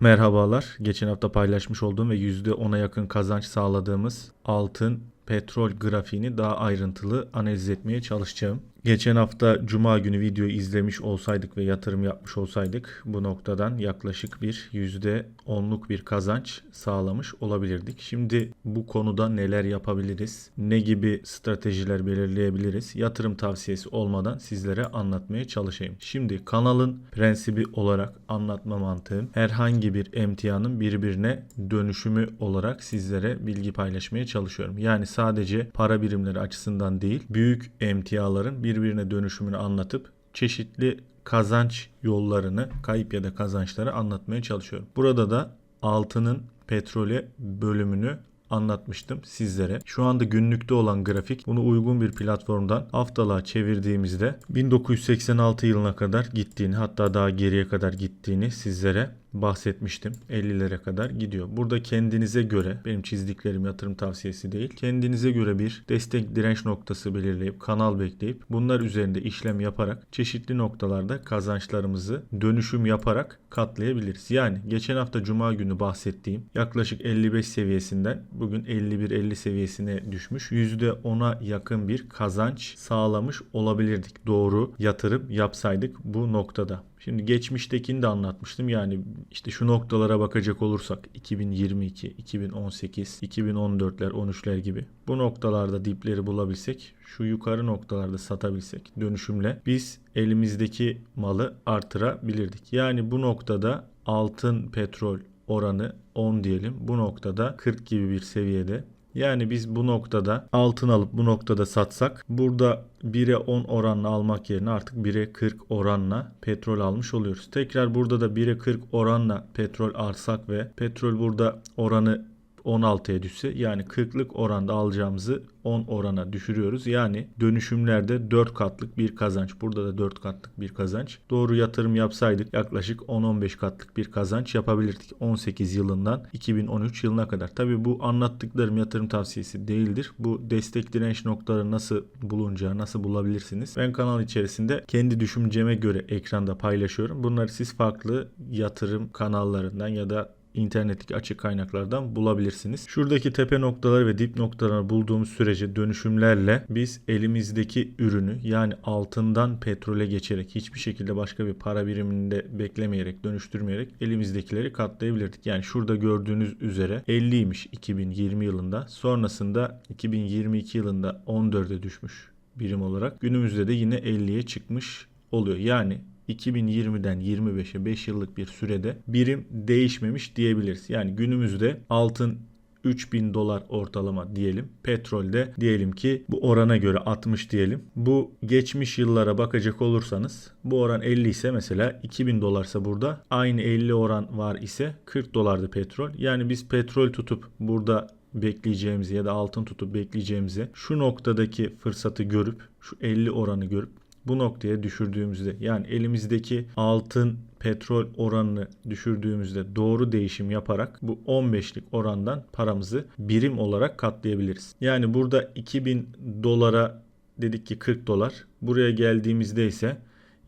Merhabalar. Geçen hafta paylaşmış olduğum ve %10'a yakın kazanç sağladığımız altın petrol grafiğini daha ayrıntılı analiz etmeye çalışacağım. Geçen hafta cuma günü videoyu izlemiş olsaydık ve yatırım yapmış olsaydık bu noktadan yaklaşık bir %10'luk bir kazanç sağlamış olabilirdik. Şimdi bu konuda neler yapabiliriz? Ne gibi stratejiler belirleyebiliriz? Yatırım tavsiyesi olmadan sizlere anlatmaya çalışayım. Şimdi kanalın prensibi olarak anlatma mantığım herhangi bir emtianın birbirine dönüşümü olarak sizlere bilgi paylaşmaya çalışıyorum. Yani sadece para birimleri açısından değil, büyük emtiaların birbirine dönüşümünü anlatıp çeşitli kazanç yollarını, kayıp ya da kazançları anlatmaya çalışıyorum. Burada da altının petrole bölümünü anlatmıştım sizlere. Şu anda günlükte olan grafik bunu uygun bir platformdan haftalığa çevirdiğimizde 1986 yılına kadar gittiğini hatta daha geriye kadar gittiğini sizlere bahsetmiştim. 50'lere kadar gidiyor. Burada kendinize göre benim çizdiklerim yatırım tavsiyesi değil. Kendinize göre bir destek direnç noktası belirleyip kanal bekleyip bunlar üzerinde işlem yaparak çeşitli noktalarda kazançlarımızı dönüşüm yaparak katlayabiliriz. Yani geçen hafta cuma günü bahsettiğim yaklaşık 55 seviyesinden bugün 51-50 seviyesine düşmüş. %10'a yakın bir kazanç sağlamış olabilirdik. Doğru yatırım yapsaydık bu noktada. Şimdi geçmiştekini de anlatmıştım. Yani işte şu noktalara bakacak olursak 2022, 2018, 2014'ler, 13'ler gibi bu noktalarda dipleri bulabilsek, şu yukarı noktalarda satabilsek dönüşümle biz elimizdeki malı artırabilirdik. Yani bu noktada altın petrol oranı 10 diyelim. Bu noktada 40 gibi bir seviyede yani biz bu noktada altın alıp bu noktada satsak burada 1'e 10 oranla almak yerine artık 1'e 40 oranla petrol almış oluyoruz. Tekrar burada da 1'e 40 oranla petrol alsak ve petrol burada oranı 16'ya düşse yani 40'lık oranda alacağımızı 10 orana düşürüyoruz. Yani dönüşümlerde 4 katlık bir kazanç. Burada da 4 katlık bir kazanç. Doğru yatırım yapsaydık yaklaşık 10-15 katlık bir kazanç yapabilirdik. 18 yılından 2013 yılına kadar. Tabi bu anlattıklarım yatırım tavsiyesi değildir. Bu destek direnç noktaları nasıl bulunacağı, nasıl bulabilirsiniz? Ben kanal içerisinde kendi düşünceme göre ekranda paylaşıyorum. Bunları siz farklı yatırım kanallarından ya da internetteki açık kaynaklardan bulabilirsiniz. Şuradaki tepe noktaları ve dip noktalarını bulduğumuz sürece dönüşümlerle biz elimizdeki ürünü yani altından petrole geçerek hiçbir şekilde başka bir para biriminde beklemeyerek dönüştürmeyerek elimizdekileri katlayabilirdik. Yani şurada gördüğünüz üzere 50'ymiş 2020 yılında. Sonrasında 2022 yılında 14'e düşmüş birim olarak. Günümüzde de yine 50'ye çıkmış oluyor. Yani 2020'den 25'e 5 yıllık bir sürede birim değişmemiş diyebiliriz. Yani günümüzde altın 3000 dolar ortalama diyelim. Petrolde diyelim ki bu orana göre 60 diyelim. Bu geçmiş yıllara bakacak olursanız bu oran 50 ise mesela 2000 dolarsa burada aynı 50 oran var ise 40 dolardı petrol. Yani biz petrol tutup burada bekleyeceğimizi ya da altın tutup bekleyeceğimizi şu noktadaki fırsatı görüp şu 50 oranı görüp bu noktaya düşürdüğümüzde yani elimizdeki altın petrol oranını düşürdüğümüzde doğru değişim yaparak bu 15'lik orandan paramızı birim olarak katlayabiliriz. Yani burada 2000 dolara dedik ki 40 dolar. Buraya geldiğimizde ise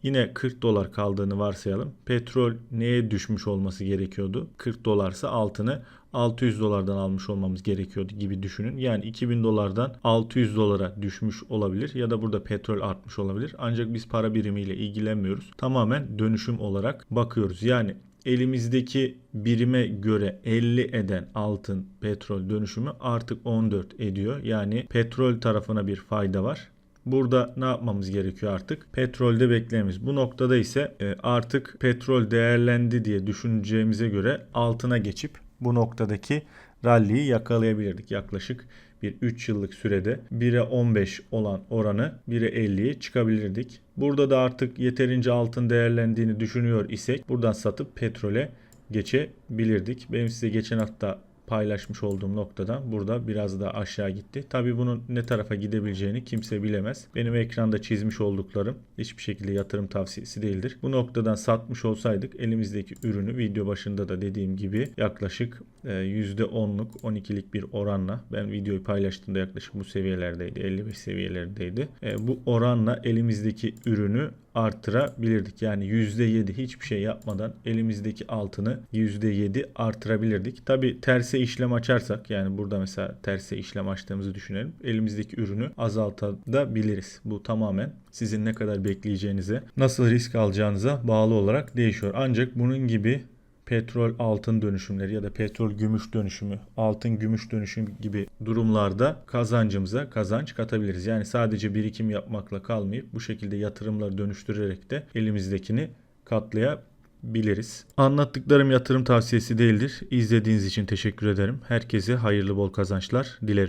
Yine 40 dolar kaldığını varsayalım. Petrol neye düşmüş olması gerekiyordu? 40 dolarsa altını 600 dolardan almış olmamız gerekiyordu gibi düşünün. Yani 2000 dolardan 600 dolara düşmüş olabilir ya da burada petrol artmış olabilir. Ancak biz para birimiyle ilgilenmiyoruz. Tamamen dönüşüm olarak bakıyoruz. Yani elimizdeki birime göre 50 eden altın petrol dönüşümü artık 14 ediyor. Yani petrol tarafına bir fayda var. Burada ne yapmamız gerekiyor artık? Petrolde beklememiz. Bu noktada ise e, artık petrol değerlendi diye düşüneceğimize göre altına geçip bu noktadaki ralliyi yakalayabilirdik. Yaklaşık bir 3 yıllık sürede 1'e 15 olan oranı 1'e 50'ye çıkabilirdik. Burada da artık yeterince altın değerlendiğini düşünüyor isek buradan satıp petrole geçebilirdik. Benim size geçen hafta paylaşmış olduğum noktadan burada biraz daha aşağı gitti. Tabi bunun ne tarafa gidebileceğini kimse bilemez. Benim ekranda çizmiş olduklarım hiçbir şekilde yatırım tavsiyesi değildir. Bu noktadan satmış olsaydık elimizdeki ürünü video başında da dediğim gibi yaklaşık e, %10'luk 12'lik bir oranla ben videoyu paylaştığımda yaklaşık bu seviyelerdeydi 55 seviyelerindeydi. E, bu oranla elimizdeki ürünü artırabilirdik. Yani %7 hiçbir şey yapmadan elimizdeki altını %7 artırabilirdik. Tabi terse işlem açarsak yani burada mesela terse işlem açtığımızı düşünelim. Elimizdeki ürünü azaltabiliriz. Bu tamamen sizin ne kadar bekleyeceğinize, nasıl risk alacağınıza bağlı olarak değişiyor. Ancak bunun gibi petrol altın dönüşümleri ya da petrol gümüş dönüşümü, altın gümüş dönüşüm gibi durumlarda kazancımıza kazanç katabiliriz. Yani sadece birikim yapmakla kalmayıp bu şekilde yatırımları dönüştürerek de elimizdekini katlayabiliriz. Anlattıklarım yatırım tavsiyesi değildir. İzlediğiniz için teşekkür ederim. Herkese hayırlı bol kazançlar dilerim.